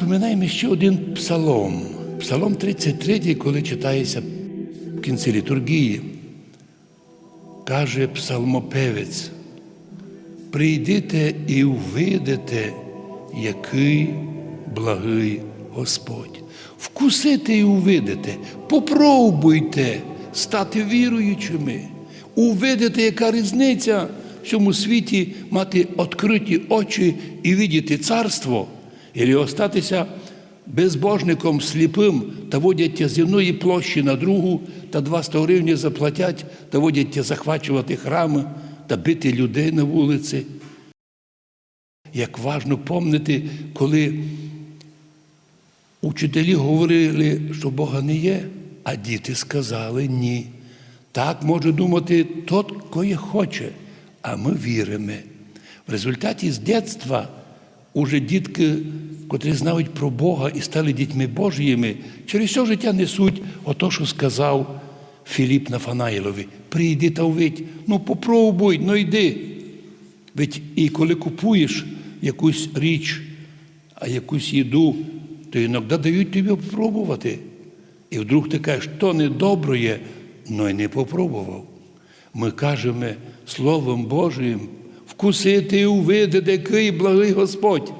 Пам'ятаємо ще один псалом. Псалом 33, коли читається в кінці літургії, каже псалмопевець, прийдите і увидите, який благий Господь. Вкусите і увидите, попробуйте стати віруючими, увидите, яка різниця в цьому світі мати відкриті очі і видіти царство, і остатися безбожником сліпим та водять тя з площі на другу, та два сто гривні заплатять, та водять тя захвачувати храми та бити людей на вулиці. Як важно помнити, коли учителі говорили, що Бога не є, а діти сказали ні. Так може думати тот, кої хоче, а ми віримо. В результаті з дитинства уже дітки, котрі знають про Бога і стали дітьми Божіїми, через все життя несуть ото, що сказав Філіп Нафанаїлові. Прийди та увидь, ну попробуй, ну йди. Ведь і коли купуєш якусь річ, а якусь їду, то іноді дають тобі попробувати. І вдруг ти кажеш, то недобре є, но й не попробував. Ми кажемо Словом Божим, вкусити і увидити, який благий Господь.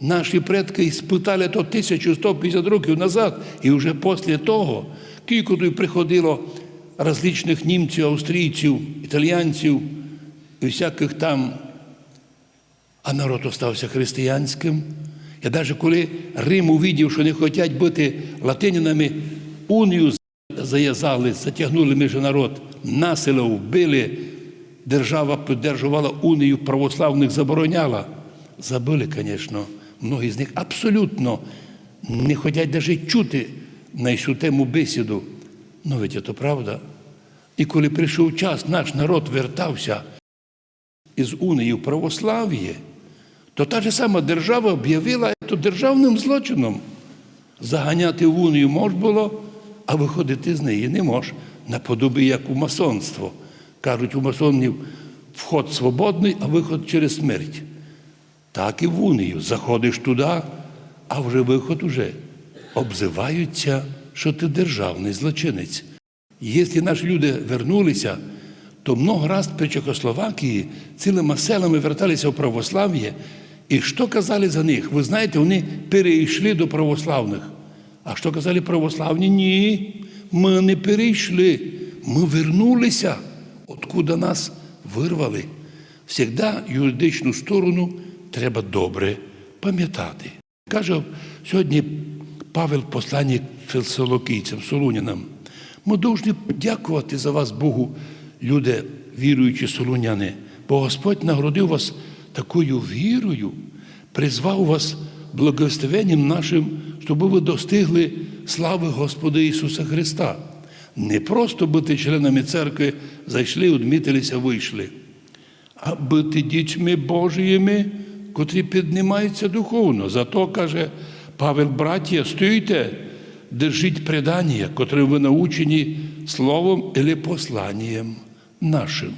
Наші предки спитали то 1150 років назад, і вже після того, кілько тут приходило различних німців, австрійців, італіянців і всяких там, а народ остався християнським. Я навіть коли Рим увидів, що не хочуть бути латинянами, унію зав'язали, затягнули між народ, насилу вбили, держава піддержувала унію, православних забороняла. Забили, звісно, многі з них абсолютно не хочуть навіть чути на цю тему бесіду. Ну, ведь це правда. І коли прийшов час, наш народ вертався із унії в православ'я, то та ж сама держава об'явила це державним злочином. Заганяти в унію можна було, а виходити з неї не мож, наподобі як у масонство. Кажуть, у масонів вход свободний, а виход через смерть. Так і в унію. Заходиш туди, а вже виход уже обзиваються, що ти державний злочинець. Якщо наші люди вернулися, то много раз при Чехословакії цілими селами верталися в православ'я. І що казали за них? Ви знаєте, вони перейшли до православних. А що казали православні? Ні, ми не перейшли. Ми вернулися, откуда нас вирвали. Всегда юридичну сторону треба добре пам'ятати. Каже сьогодні Павел посланник філосолокійцям, солунянам. Ми повинні дякувати за вас Богу, люди, віруючі солуняни, бо Господь нагородив вас такою вірою, призвав вас благословенням нашим, щоб ви достигли слави Господа Ісуса Христа. Не просто бути членами церкви, зайшли, одмітилися, вийшли, а бути дітьми Божіїми, котрі піднімаються духовно. Зато каже Павел, браття, стойте, держіть предання, котрим ви научені словом або посланням нашим.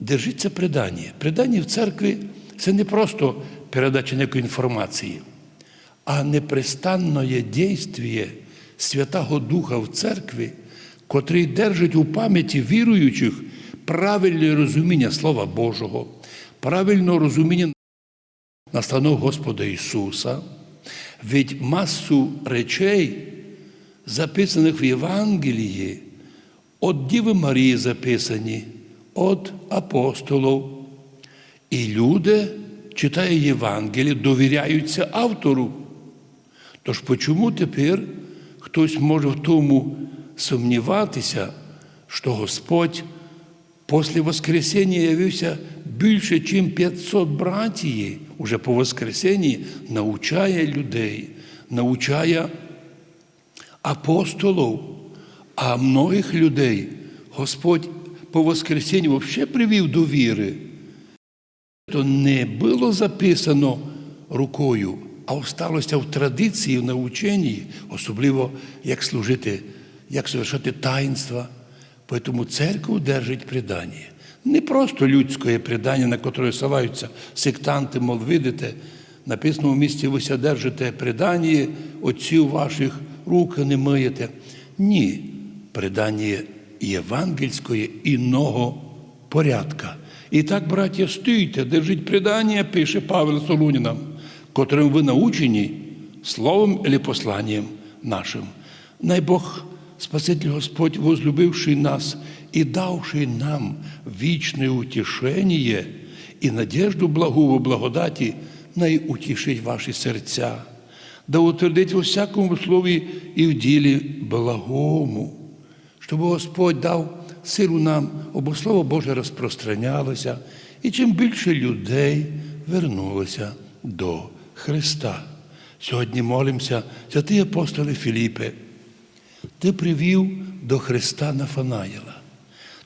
Держіться предання. Предання в церкві це не просто передача некої інформації, а непрестанне дійствіє Святого Духа в церкві, котрий держить у пам'яті віруючих правильне розуміння Слова Божого, правильне розуміння настанов Господа Ісуса, від масу речей, записаних в Євангелії, от Діви Марії записані, от апостолів. І люди, читають Євангеліє, довіряються автору. Тож чому тепер хтось може в тому сумніватися, що Господь після Воскресення явився більше, ніж 500 братії, уже по Воскресенні навчає людей, навчає апостолів, а многих людей Господь по Воскресенню взагалі привів до віри. То не було записано рукою, а осталося в традиції, в навчанні, особливо як служити, як совершати таїнства. Тому церква держить предання. Не просто людське предання, на котре ссилаються сектанти, мол, видите, написано в місці ви ся держите предані, отців ваших рук не миєте. Ні, предання євангельської іного порядка. І так, браття, стійте, держіть предання, пише Павел Солунінам, котрим ви научені словом или посланням нашим. Най Бог, Спаситель Господь, возлюбивший нас и давший нам вечное утешение и надежду благую в благодаті, най утішить ваші серця, да утвердить у всякому слові і в ділі благому, щоб Господь дав силу нам, або Слово Боже розпространялося, і чим більше людей вернулося до Христа. Сьогодні молимося, святий апостоле Філіпе, ти привів до Христа Нафанаїла.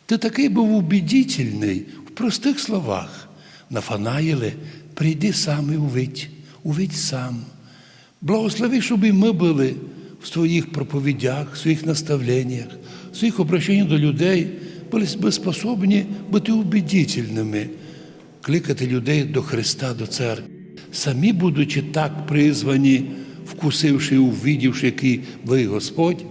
Ти такий був убедительний в простих словах. Нафанаїле, прийди сам і увидь, увидь сам. Благослови, щоб і ми були в своїх проповідях, в своїх наставленнях, в своїх обращеннях до людей, були способні бути убедительними, кликати людей до Христа, до церкви. Самі, будучи так призвані, вкусивши, увидівши, який ви Господь,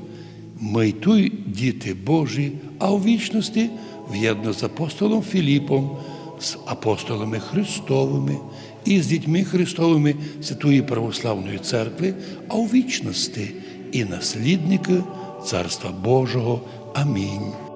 ми й діти Божі, а у вічності в'єдно з апостолом Філіпом, з апостолами Христовими і з дітьми Христовими Святої Православної Церкви, а у вічності і наслідники Царства Божого. Амінь.